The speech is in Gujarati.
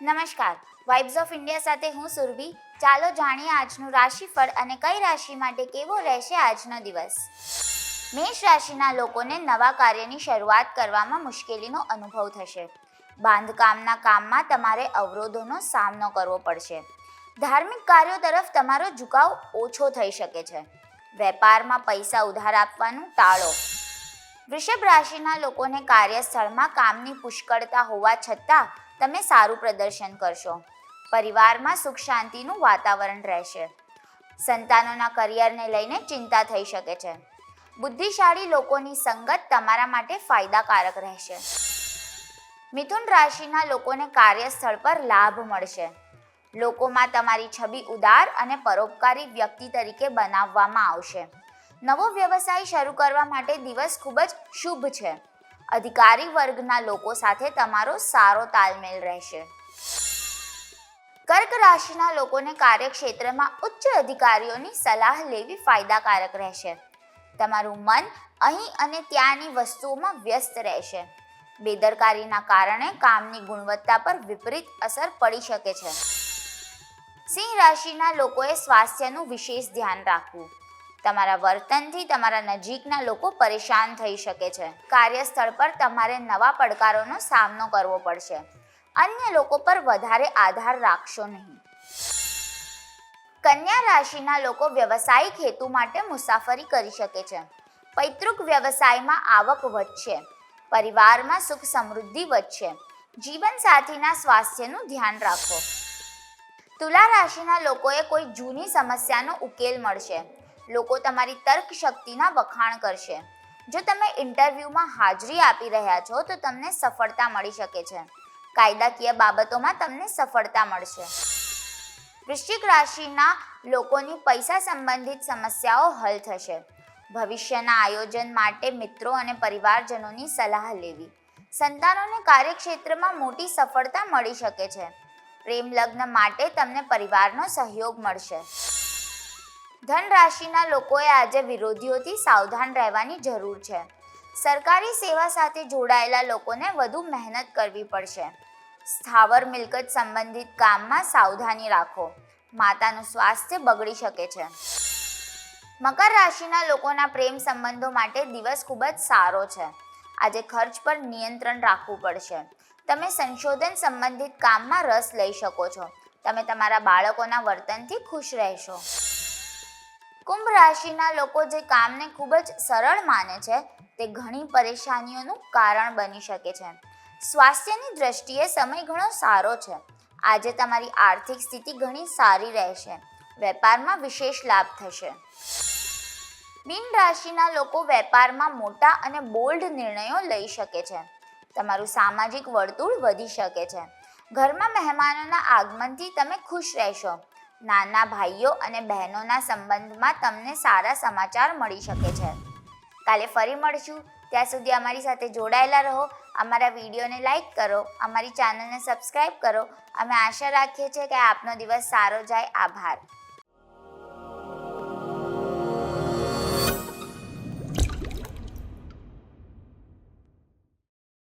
નમસ્કાર. વાઇબ્સ ઓફ ઇન્ડિયા સાથે હું સુરભી. ચાલો જાણીએ આજનું રાશિફળ અને કઈ રાશિ માટે કેવો રહેશે આજનો દિવસ? મેષ રાશિના લોકોને નવા કાર્યની શરૂઆત કરવામાં મુશ્કેલીનો અનુભવ થશે. બાંધકામના કામમાં તમારે અવરોધોનો સામનો કરવો પડશે. ધાર્મિક કાર્યો તરફ તમારો ઝુકાવ ઓછો થઈ શકે છે. વેપારમાં પૈસા ઉધાર આપવાનું ટાળો. વૃષભ રાશિના લોકોને કાર્યસ્થળમાં કામની પુષ્કળતા હોવા છતાં તમે સારું પ્રદર્શન કરશો. પરિવારમાં સુખ શાંતિનું વાતાવરણ રહેશે. સંતાનોના કરિયરને લઈને ચિંતા થઈ શકે છે. બુદ્ધિશાળી લોકોની સંગત તમારા માટે ફાયદાકારક રહેશે. મિથુન રાશિના લોકોને કાર્યસ્થળ પર લાભ મળશે. લોકોમાં તમારી છબી ઉદાર અને પરોપકારી વ્યક્તિ તરીકે બનાવવામાં આવશે. નવો વ્યવસાય શરૂ કરવા માટે દિવસ ખૂબ જ શુભ છે. અધિકારી વર્ગના લોકો સાથે તમારો સારો તાલમેલ રહેશે. કર્ક રાશિના લોકોને કાર્યક્ષેત્રમાં ઉચ્ચ અધિકારીઓની સલાહ લેવી ફાયદાકારક રહેશે. તમારું મન અહીં અને ત્યાંની વસ્તુઓમાં વ્યસ્ત રહેશે. બેદરકારીના કારણે કામની ગુણવત્તા પર વિપરીત અસર પડી શકે છે. સિંહ રાશિના લોકોએ સ્વાસ્થ્યનું વિશેષ ધ્યાન રાખવું. તમારા વર્તનથી તમારા નજીકના લોકો પરેશાન થઈ શકે છે. કાર્યસ્થળ પર તમારે નવા પડકારોનો સામનો કરવો પડશે. અન્ય લોકો પર વધારે આધાર રાખશો નહીં. કન્યા રાશિના લોકો વ્યવસાયિક હેતુ માટે મુસાફરી કરી શકે છે. પૈતૃક વ્યવસાયમાં આવક વધશે. પરિવારમાં સુખ સમૃદ્ધિ વધશે. જીવનસાથીના સ્વાસ્થ્યનું ધ્યાન રાખો. તુલા રાશિના લોકોએ કોઈ જૂની સમસ્યાનો ઉકેલ મળશે. લોકો તમારી તર્ક શક્તિના વખાણ કરશે. જો તમે ઇન્ટરવ્યૂમાં હાજરી આપી રહ્યા છો, તો તમને સફળતા મળી શકે છે. કાયદાકીય બાબતોમાં તમને સફળતા મળશે. વૃશ્ચિક રાશિના લોકોની પૈસા સંબંધિત સમસ્યાઓ હલ થશે. ભવિષ્યના આયોજન માટે મિત્રો અને પરિવારજનોની સલાહ લેવી. સંતાનોને કાર્યક્ષેત્રમાં મોટી સફળતા મળી શકે છે. પ્રેમ લગ્ન માટે તમને પરિવારનો સહયોગ મળશે. ધન રાશિના લોકોએ આજે વિરોધીઓથી સાવધાન રહેવાની જરૂર છે. સરકારી સેવા સાથે જોડાયેલા લોકોને વધુ મહેનત કરવી પડશે. સ્થાવર મિલકત સંબંધિત કામમાં સાવધાની રાખો. માતાનું સ્વાસ્થ્ય બગડી શકે છે. મકર રાશિના લોકોના પ્રેમ સંબંધો માટે દિવસ ખૂબ જ સારો છે. આજે ખર્ચ પર નિયંત્રણ રાખવું પડશે. તમે સંશોધન સંબંધિત કામમાં રસ લઈ શકો છો. તમે તમારા બાળકોના વર્તનથી ખુશ રહેશો. કુંભ રાશિના લોકો જે કામને ખૂબ જ સરળ માને છે, તે ઘણી પરેશાનીઓનું કારણ બની શકે છે. સ્વાસ્થ્યની દ્રષ્ટિએ સમય ઘણો સારો છે. આજે તમારી આર્થિક સ્થિતિ ઘણી સારી રહેશે. વેપારમાં વિશેષ લાભ થશે. બિન રાશિના લોકો વેપારમાં મોટા અને બોલ્ડ નિર્ણયો લઈ શકે છે. તમારું સામાજિક વર્તુળ વધી શકે છે. ઘરમાં મહેમાનોના આગમનથી તમે ખુશ રહેશો. નાના ભાઈઓ અને બહેનોના સંબંધમાં તમને સારા સમાચાર મળી શકે છે. કાલે ફરી મળશું. ત્યાં સુધી અમારી સાથે જોડાયેલા રહો. અમારા વિડીયોને લાઈક કરો. અમારી ચેનલને સબસ્ક્રાઈબ કરો. અમે આશા રાખીએ છીએ કે આપનો દિવસ સારો જાય. આભાર.